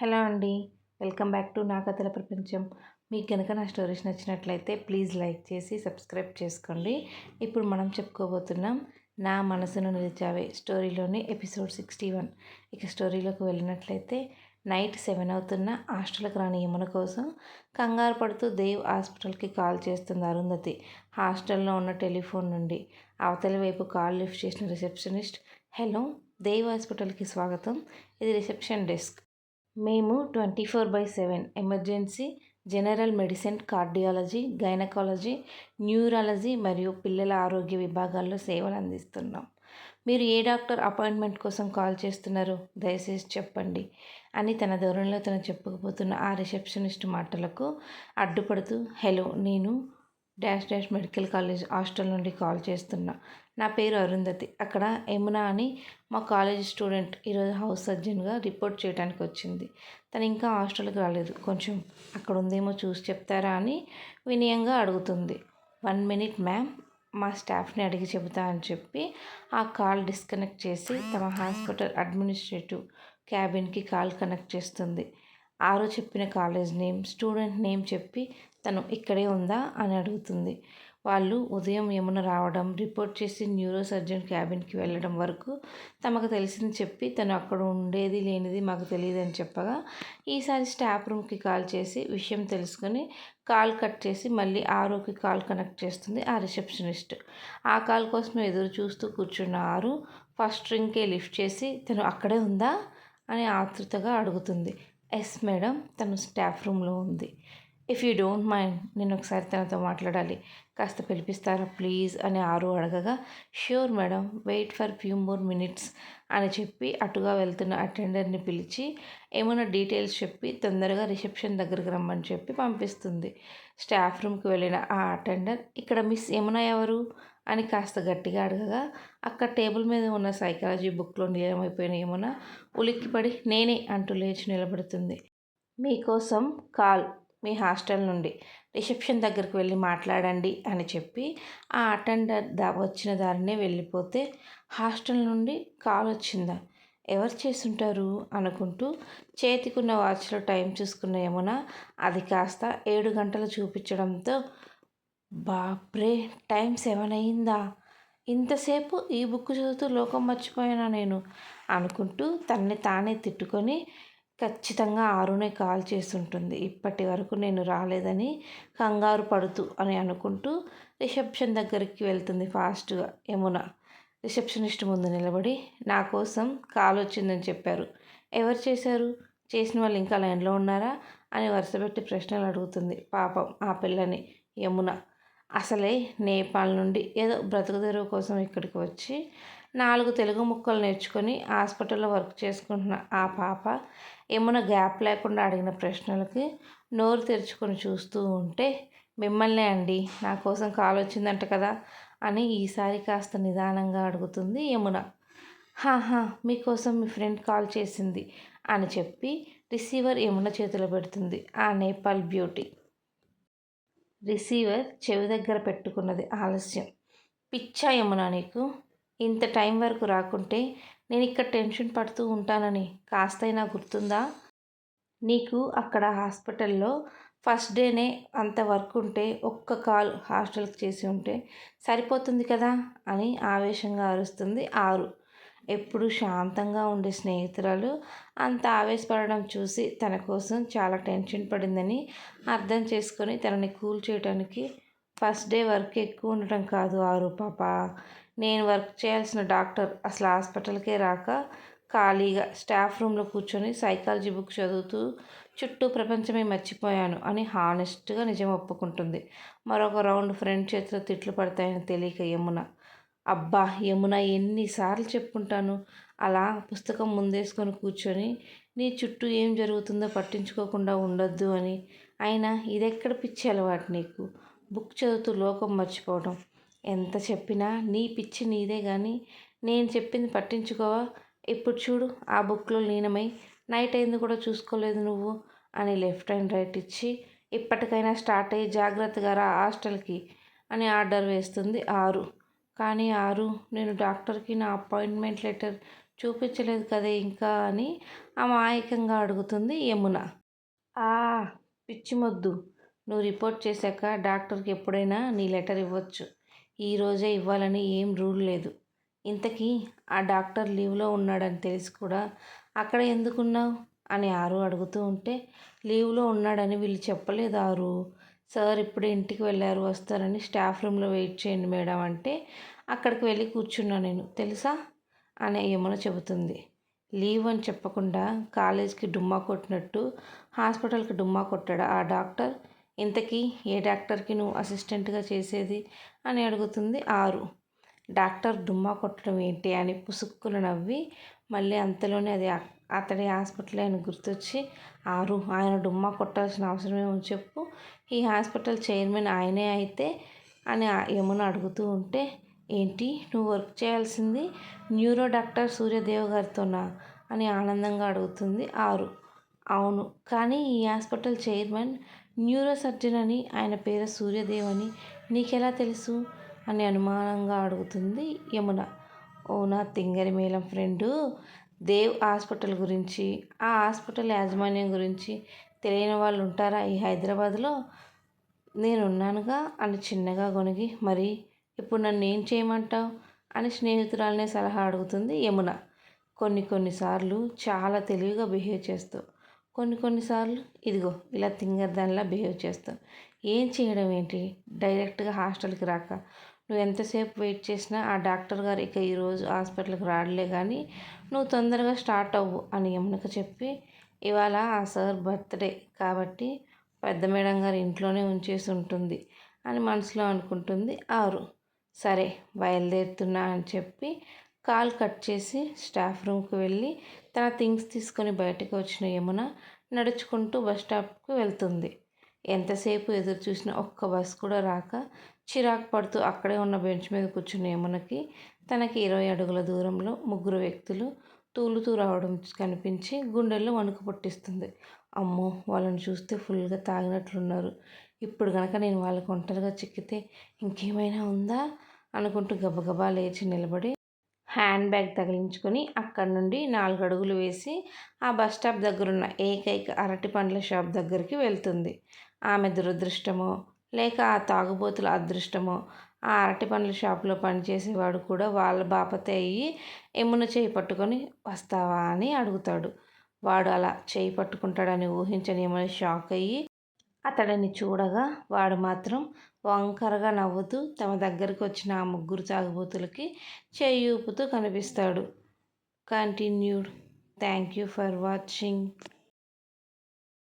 Hello అండి. Welcome back to నా కథల ప్రపంచం. మీకు కనుక నా స్టోరీస్ నచ్చినట్లయితే ప్లీజ్ లైక్ చేసి సబ్స్క్రైబ్ చేసుకోండి. ఇప్పుడు మనం చెప్పుకోబోతున్నాం నా మనసును నిలిచావే స్టోరీలోని ఎపిసోడ్ సిక్స్టీ వన్. ఇక స్టోరీలోకి వెళ్ళినట్లయితే నైట్ సెవెన్ అవుతున్న హాస్టల్కి రాని యమున కోసం కంగారు పడుతూ దేవ్ హాస్పిటల్కి కాల్ చేస్తుంది అరుంధతి. హాస్టల్లో ఉన్న టెలిఫోన్ నుండి. అవతలి వైపు కాల్ లిఫ్ట్ చేసిన రిసెప్షనిస్ట్ హలో దేవ్ హాస్పిటల్కి స్వాగతం. ఇది రిసెప్షన్ డెస్క్. మేము twenty four by seven emergency general medicine cardiology gynaecology neurology మరియు పిల్లల ఆరోగ్య విభాగాల్లో సేవలు అందిస్తున్నాం. మీరు ఏ డాక్టర్ అపాయింట్మెంట్ కోసం కాల్ చేస్తున్నారు? దయచేసి చెప్పండి అని తన ధోరణిలో తను చెప్పుకుపోతున్న ఆ రిసెప్షనిస్ట్ మాటలకు అడ్డుపడుతూ హలో నేను dash dash medical college hostel నుండి కాల్ చేస్తున్నా. నా పేరు అరుంధతి. అక్కడ యమున అని మా కాలేజ్ స్టూడెంట్ ఈరోజు హౌస్ సర్జన్గా రిపోర్ట్ చేయడానికి వచ్చింది. తను ఇంకా హాస్టల్కి రాలేదు. కొంచెం అక్కడ ఉందేమో చూసి చెప్తారా అని వినయంగా అడుగుతుంది. One minute ma'am. మా స్టాఫ్ని అడిగి చెబుతా అని చెప్పి ఆ కాల్ డిస్కనెక్ట్ చేసి తమ హాస్పిటల్ అడ్మినిస్ట్రేటివ్ క్యాబిన్కి కాల్ కనెక్ట్ చేస్తుంది. ఆరో చెప్పిన కాలేజ్ నేమ్ స్టూడెంట్ నేమ్ చెప్పి తను ఇక్కడే ఉందా? అని అడుగుతుంది. వాళ్ళు ఉదయం యమున రావడం రిపోర్ట్ చేసి న్యూరో సర్జన్ క్యాబిన్కి వెళ్ళడం వరకు తమకు తెలిసింది చెప్పి తను అక్కడ ఉండేది లేనిది మాకు తెలియదు అని చెప్పగా ఈసారి స్టాఫ్ రూమ్కి కాల్ చేసి విషయం తెలుసుకొని కాల్ కట్ చేసి మళ్ళీ ఆరోకి కాల్ కనెక్ట్ చేస్తుంది ఆ రిసెప్షనిస్ట్. ఆ కాల్ కోసం ఎదురు చూస్తూ కూర్చున్న ఆరు ఫస్ట్ రింగ్కే లిఫ్ట్ చేసి తను అక్కడే ఉందా? అని ఆతృతగా అడుగుతుంది. ఎస్ మేడం తను స్టాఫ్ రూమ్లో ఉంది. ఇఫ్ యూ డోంట్ మైండ్ నేను ఒకసారి తనతో మాట్లాడాలి. కాస్త పిలిపిస్తారా ప్లీజ్ అని ఆరు అడగగా sure madam wait for few more minutes అని చెప్పి అటుగా వెళ్తున్న అటెండర్ని పిలిచి ఏమైనా డీటెయిల్స్ చెప్పి తొందరగా రిసెప్షన్ దగ్గరికి రమ్మని చెప్పి పంపిస్తుంది. స్టాఫ్ రూమ్కి వెళ్ళిన ఆ అటెండర్ ఇక్కడ మిస్ ఏమైనా ఎవరు? అని కాస్త గట్టిగా అడగగా అక్కడ టేబుల్ మీద ఉన్న సైకాలజీ బుక్లో నిలయమైపోయిన ఏమైనా ఉలిక్కిపడి నేనే అంటూ లేచి నిలబడుతుంది. మీకోసం కాల్ మీ హాస్టల్ నుండి రిసెప్షన్ దగ్గరికి వెళ్ళి మాట్లాడండి అని చెప్పి ఆ అటెండర్ దా వచ్చిన దారినే వెళ్ళిపోతే హాస్టల్ నుండి కాల్ వచ్చిందా. ఎవరు చేసుంటారు అనుకుంటూ చేతికున్న వాచ్లో టైం చూసుకున్న యమున అది కాస్త ఏడు గంటలు చూపించడంతో బాప్రే టైం సెవెన్ అయిందా. ఇంతసేపు ఈ బుక్ చదువుతూ లోకం మర్చిపోయానా నేను? అనుకుంటూ తన్ని తానే తిట్టుకొని ఖచ్చితంగా ఆరునే కాల్ చేస్తుంటుంది. ఇప్పటి వరకు నేను రాలేదని కంగారు పడుతూ అని అనుకుంటూ రిసెప్షన్ దగ్గరికి వెళ్తుంది ఫాస్ట్గా యమున రిసెప్షనిస్ట్ ముందు నిలబడి నా కోసం కాల్ వచ్చిందని చెప్పారు. ఎవరు చేశారు? చేసిన వాళ్ళు ఇంకా లైన్లో ఉన్నారా? అని వరుసపెట్టి ప్రశ్నలు అడుగుతుంది. పాపం ఆ పిల్లని యమున. అసలే నేపాల్ నుండి ఏదో బ్రతుకుదెరువు కోసం ఇక్కడికి వచ్చి నాలుగు తెలుగు ముక్కలు నేర్చుకొని హాస్పిటల్లో వర్క్ చేసుకుంటున్న ఆ పాప ఏమైనా గ్యాప్ లేకుండా అడిగిన ప్రశ్నలకి నోరు తెరుచుకొని చూస్తూ ఉంటే మిమ్మల్నే అండి నా కోసం కాల్ వచ్చిందంట కదా అని ఈసారి కాస్త నిదానంగా అడుగుతుంది యమున. హాహా మీకోసం మీ ఫ్రెండ్ కాల్ చేసింది అని చెప్పి రిసీవర్ యమున చేతిలో పెడుతుంది ఆ నేపాల్ బ్యూటీ. రిసీవర్ చెవి దగ్గర పెట్టుకున్నది ఆలస్యం. పిచ్చా యమున నీకు ఇంత టైం వరకు రాకుంటే నేను ఇక్కడ టెన్షన్ పడుతూ ఉంటానని కాస్తైనా గుర్తుందా? నీకు అక్కడ హాస్పిటల్లో ఫస్ట్ డేనే అంత వర్క్ ఉంటే ఒక్క కాల్ హాస్టల్కి చేసి ఉంటే సరిపోతుంది కదా? అని ఆవేశంగా అరుస్తుంది ఆరు. ఎప్పుడు శాంతంగా ఉండే స్నేహితురాలు అంత ఆవేశపడడం చూసి తన కోసం చాలా టెన్షన్ పడిందని అర్థం చేసుకొని తనని కూల్ చేయడానికి ఫస్ట్ డే వర్క్ ఎక్కువ ఉండటం కాదు ఆరు పాప. నేను వర్క్ చేయాల్సిన డాక్టర్ అసలు హాస్పిటల్కే రాక ఖాళీగా స్టాఫ్ రూమ్లో కూర్చొని సైకాలజీ బుక్ చదువుతూ చుట్టూ ప్రపంచమే మర్చిపోయాను అని హానెస్ట్గా నిజం ఒప్పుకుంటుంది. మరొక రౌండ్ ఫ్రెండ్ చేతిలో తిట్లు పడతాయని తెలియక యమున అబ్బా యమున ఎన్నిసార్లు చెప్పుకుంటాను? అలా పుస్తకం ముందేసుకొని కూర్చొని నీ చుట్టూ ఏం జరుగుతుందో పట్టించుకోకుండా ఉండొద్దు అని. అయినా ఇదెక్కడ పిచ్చి అలవాటు నీకు? బుక్ చదువుతూ లోకం మర్చిపోవడం ఎంత చెప్పినా నీ పిచ్చి నీదే కానీ నేను చెప్పింది పట్టించుకోవా? ఇప్పుడు చూడు ఆ బుక్లో లీనమై నైట్ అయింది కూడా చూసుకోలేదు నువ్వు అని లెఫ్ట్ అండ్ రైట్ ఇచ్చి ఇప్పటికైనా స్టార్ట్ అయ్యి జాగ్రత్తగా రా హాస్టల్కి అని ఆర్డర్ వేస్తుంది ఆరు. కానీ ఆరు నేను డాక్టర్కి నా అపాయింట్మెంట్ లెటర్ చూపించలేదు కదే ఇంకా అని అమాయకంగా అడుగుతుంది యమున. ఆ పిచ్చిమొద్దు. నువ్వు రిపోర్ట్ చేశాక డాక్టర్కి ఎప్పుడైనా నీ లెటర్ ఇవ్వచ్చు. ఈరోజే ఇవ్వాలని ఏం రూల్ లేదు. ఇంతకీ ఆ డాక్టర్ లీవ్లో ఉన్నాడని తెలిసి కూడా అక్కడ ఎందుకున్నావు? అని ఆరు అడుగుతూ ఉంటే లీవ్లో ఉన్నాడని వీళ్ళు చెప్పలేదు ఆరు. సార్ ఇప్పుడు ఇంటికి వెళ్ళారు వస్తారని స్టాఫ్ రూమ్లో వెయిట్ చేయండి మేడం అంటే అక్కడికి వెళ్ళి కూర్చున్నా నేను. తెలుసా? అని యమున చెబుతుంది. లీవ్ అని చెప్పకుండా కాలేజ్కి డుమ్మా కొట్టినట్టు హాస్పిటల్కి డుమ్మా కొట్టాడు ఆ డాక్టర్? ఇంతకీ ఏ డాక్టర్కి నువ్వు అసిస్టెంట్గా చేసేది? అని అడుగుతుంది ఆరు. డాక్టర్ డుమ్మా కొట్టడం ఏంటి? అని పుసుక్కులు నవ్వి మళ్ళీ అంతలోనే అది అతడి హాస్పిటల్ అని గుర్తొచ్చి ఆరు ఆయన డుమ్మా కొట్టాల్సిన అవసరం ఏమో చెప్పు. ఈ హాస్పిటల్ చైర్మన్ ఆయనే అయితే అని యమున అడుగుతూ ఉంటే ఏంటి? నువ్వు వర్క్ చేయాల్సింది న్యూరో డాక్టర్ సూర్యదేవ్ గారితోనా? అని ఆనందంగా అడుగుతుంది ఆరు. అవును కానీ ఈ హాస్పిటల్ చైర్మన్ న్యూరో సర్జన్ అని ఆయన పేరు సూర్యదేవ్ అని నీకెలా తెలుసు? అని అనుమానంగా అడుగుతుంది యమున. ఓ నా తింగరి మేళం ఫ్రెండు? దేవ్ హాస్పిటల్ గురించి ఆ హాస్పిటల్ యాజమాన్యం గురించి తెలియని వాళ్ళు ఉంటారా ఈ హైదరాబాద్లో? నేనున్నానుగా అని చిన్నగా గొనిగి మరి ఇప్పుడు నన్ను ఏం చేయమంటావు? అని స్నేహితురాలనే సలహా అడుగుతుంది యమున. కొన్ని కొన్నిసార్లు చాలా తెలివిగా బిహేవ్ చేస్తావు కొన్ని కొన్నిసార్లు ఇదిగో ఇలా తింగర్ దానిలా బిహేవ్ చేస్తావు ఏం చేయడం ఏంటి? డైరెక్ట్గా హాస్టల్కి రాక. నువ్వు ఎంతసేపు వెయిట్ చేసినా ఆ డాక్టర్ గారు ఇక ఈరోజు హాస్పిటల్కి రాడలే కానీ నువ్వు తొందరగా స్టార్ట్ అవ్వు అని యమునకు చెప్పి ఇవాళ ఆ సార్ బర్త్డే కాబట్టి పెద్ద మేడం గారు ఇంట్లోనే ఉంచేసి ఉంటుంది అని మనసులో అనుకుంటుంది ఆరు. సరే బయలుదేరుతున్నా అని చెప్పి కాల్ కట్ చేసి స్టాఫ్ రూమ్కి వెళ్ళి తన థింగ్స్ తీసుకొని బయటకు వచ్చిన యమున నడుచుకుంటూ బస్ స్టాప్కు వెళ్తుంది. ఎంతసేపు ఎదురు చూసిన ఒక్క బస్ కూడా రాక చిరాకు పడుతూ అక్కడే ఉన్న బెంచ్ మీద కూర్చున్న యమునకి తనకి ఇరవై అడుగుల దూరంలో ముగ్గురు వ్యక్తులు తూలుతూ రావడం కనిపించి గుండెల్లో వణుకు పుట్టిస్తుంది. అమ్మో వాళ్ళని చూస్తే ఫుల్గా తాగినట్లున్నారు. ఇప్పుడు కనుక నేను వాళ్ళకు ఒంటరిగా చిక్కితే ఇంకేమైనా ఉందా? అనుకుంటూ గబగబా లేచి నిలబడి హ్యాండ్ బ్యాగ్ తగిలించుకొని అక్కడి నుండి నాలుగు అడుగులు వేసి ఆ బస్ స్టాప్ దగ్గరున్న ఏకైక అరటి పండ్ల షాప్ దగ్గరికి వెళ్తుంది. ఆమె దురదృష్టమో లేక ఆ తాగుబోతుల అదృష్టమో ఆ అరటి పండ్ల షాప్లో పనిచేసేవాడు కూడా వాళ్ళ బాపతే అయ్యి ఎమ్మున చేయి పట్టుకొని వస్తావా? అని అడుగుతాడు. వాడు అలా చేయి పట్టుకుంటాడని ఊహించని ఏమైనా షాక్ అయ్యి అతడిని చూడగా వాడు మాత్రం వంకరగా నవ్వుతూ తమ దగ్గరికి వచ్చిన ఆ ముగ్గురు తాగుబోతులకి చేయి ఊపుతూ కనిపిస్తాడు. Continued thank you for watching